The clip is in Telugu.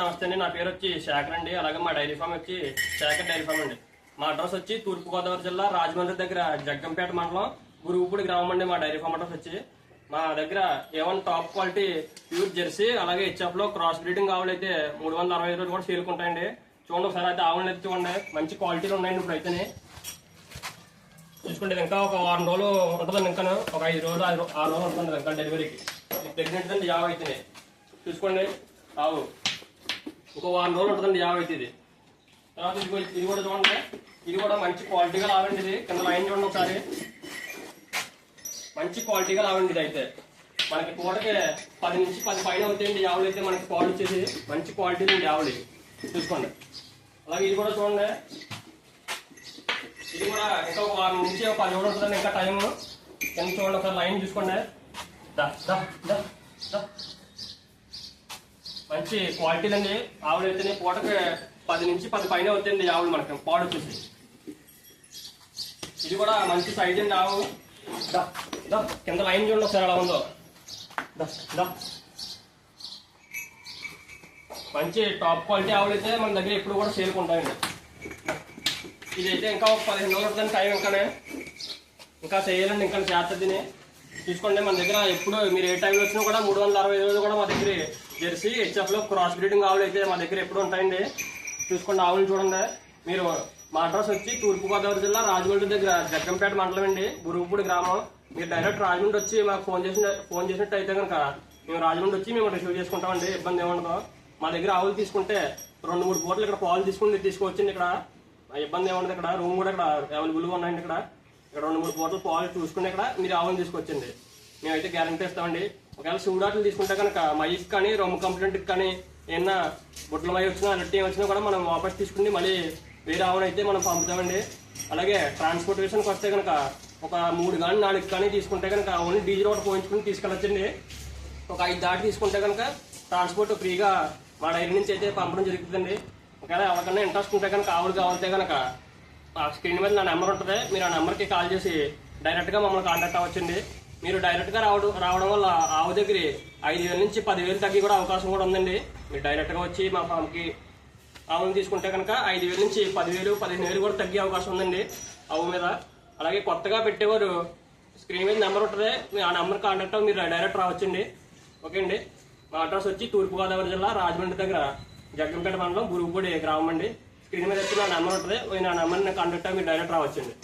నమస్తే అండి నా పేరు వచ్చి శేఖర్ అండి. అలాగే మా డైరీ ఫామ్ వచ్చి శేఖర్ డైరీ ఫామ్ అండి. మా అడ్రస్ వచ్చి తూర్పుగోదావరి జిల్లా రాజమండ్రి దగ్గర జగ్గంపేట మండలం గురుగుపూడి గ్రామం అండి మా డైరీ ఫామ్ అడ్రస్ వచ్చి. మా దగ్గర A one top quality pure jersey అలాగే హెచ్ఎఫ్లో క్రాస్ బ్రీడింగ్ ఆవులైతే మూడు వందల అరవై ఐదు రోజులు కూడా చేరుకుంటాయండి చూడండి ఒకసారి అయితే ఆవులు అయితే చూడండి. మంచి క్వాలిటీలో ఉన్నాయండి ఇప్పుడు అయితేనే. చూసుకోండి ఇంకా ఒక వారం రోజులు ఉంటుందండి ఇంకా ఒక ఐదు రోజులు ఆరు ఆరు రోజులు ఉంటుంది ఇంకా డెలివరీకి ప్రెగ్నెంట్ అండి యావ అయితే చూసుకోండి. ఆవు. ఒక వారం రోజులు ఉంటుందండి యాభై అయితే ఇది. తర్వాత ఇది కూడా- ఇది కూడా చూడండి. ఇది కూడా మంచి క్వాలిటీగా రావండి ఇది. కింద లైన్ చూడండి ఒకసారి. మంచి క్వాలిటీగా రావండి ఇది అయితే. మనకి కూడకి పది నుంచి పది పైన అవుతాయండి యావలు అయితే మనకి పాలు వచ్చేసి. మంచి క్వాలిటీ ఉంది యావలు చూసుకోండి. అలాగే ఇది కూడా చూడండి. ఇది కూడా ఇంకా ఒక వారం నుంచి ఒక పది రోజులు ఉంటుందండి ఇంకా టైం కింద చూడండి ఒకసారి లైన్ చూసుకోండి. దా, దా, దా, దా. మంచి క్వాలిటీలు అండి ఆవులు అయితేనే పూటకి పది నుంచి పది పైన అవుతుంది ఆవులు మనకి పాడు వచ్చేసి. ఇది కూడా మంచి సైజ్ అండి ఆవు. కింద లైన్ చూడండి ఒకసారి అలా ఉందో. మంచి టాప్ క్వాలిటీ ఆవులు అయితే మన దగ్గర ఎప్పుడు కూడా సేల్కుంటాయండి ఇదైతే ఇంకా ఒక పదిహేను రోజులు ఉంటుంది టైం ఇంకానే. ఇంకా చేయాలండి ఇంకా చేస్తుంది తీసుకోండి మన దగ్గర ఎప్పుడు మీరు ఏ టైంలో వచ్చినా కూడా మూడు వందల అరవై రోజులు కూడా మా దగ్గర. జెర్సీ హెచ్ఎఫ్లో క్రాస్ బ్రీడింగ్ ఆవులు అయితే మా దగ్గర ఎప్పుడు ఉంటాయండి. చూసుకోండి ఆవులు చూడండి. మీరు మా అడ్రస్ వచ్చి తూర్పుగోదావరి జిల్లా రాజమండ్రి దగ్గర జగ్గంపేట మండలం అండి. గురుగుపూడి గ్రామం. మీరు డైరెక్ట్ రాజమండ్రి వచ్చి మాకు ఫోన్ చేసిన ఫోన్ చేసినట్టు అయితే కనుక మేము రాజమండ్రి వచ్చి మేము రిసీవ్ చేసుకుంటామండి. ఇబ్బంది ఏముండదు మా దగ్గర ఆవులు తీసుకుంటే రెండు మూడు పూటలు ఇక్కడ పాలు తీసుకుని తీసుకొచ్చింది ఇక్కడ. ఇబ్బంది ఏముండదు ఇక్కడ. రూమ్ కూడా ఇక్కడ అవైలబుల్గా ఉన్నాయండి ఇక్కడ. ఇక్కడ రెండు మూడు పూటలు పాలు చూసుకుని ఇక్కడ మీరు ఆవులు తీసుకొచ్చండి మేమైతే గ్యారంటీ ఇస్తామండి. ఒకవేళ సూడాట్లు తీసుకుంటే కనుక మైక్ కానీ రొమ్ము కంప్లైంట్కి కానీ ఏమన్నా బుట్ల మై వచ్చినా అన్నట్టు ఏం వచ్చినా కూడా మనం వాపస్ తీసుకుని మళ్ళీ వేరే ఆవును అయితే మనం పంపుతామండి. అలాగే ట్రాన్స్పోర్టేషన్కి వస్తే కనుక ఒక మూడు కానీ నాలుగు కానీ తీసుకుంటే కనుక ఓన్లీ డీజిల్ ఒకటి పోయించుకుని తీసుకెళ్ళొచ్చండి. ఒక ఐదు దాటి తీసుకుంటే కనుక ట్రాన్స్పోర్ట్ ఫ్రీగా మా డైరీ నుంచి అయితే పంపడం జరుగుతుందండి. ఒకవేళ ఎవరికైనా ఇంట్రెస్ట్ ఉంటే కనుక ఆవులు కావాలంటే కనుక ఆ స్క్రీన్ మీద నా నెంబర్ ఉంటుంది. మీరు ఆ నెంబర్కి కాల్ చేసి డైరెక్ట్గా మమ్మల్ని కాంటాక్ట్ అవ్వచ్చండి. మీరు డైరెక్ట్గా రావడం రావడం వల్ల ఆవు దగ్గర ఐదు వేల నుంచి పదివేలు తగ్గి కూడా అవకాశం కూడా ఉందండి. మీరు డైరెక్ట్గా వచ్చి మా ఫామ్కి ఆవును తీసుకుంటే కనుక ఐదు వేల నుంచి పదివేలు పదిహేను వేలు కూడా తగ్గే అవకాశం ఉందండి ఆవు మీద. అలాగే కొత్తగా పెట్టేవారు స్క్రీన్ మీద నెంబర్ ఉంటుంది. మీ- ఆ నెంబర్ కాంటాక్ట్ మీరు డైరెక్ట్ రావచ్చండి. ఓకే అండి? మా అడ్రస్ వచ్చి తూర్పుగోదావరి జిల్లా రాజమండ్రి దగ్గర జగ్గంపేట మండలం గురుగుపూడి గ్రామం అండి. స్క్రీన్ మీద వచ్చి నా నెంబర్ ఉంటుంది. నా నెంబర్ని కాంటాక్ట్ మీరు డైరెక్ట్ రావచ్చండి.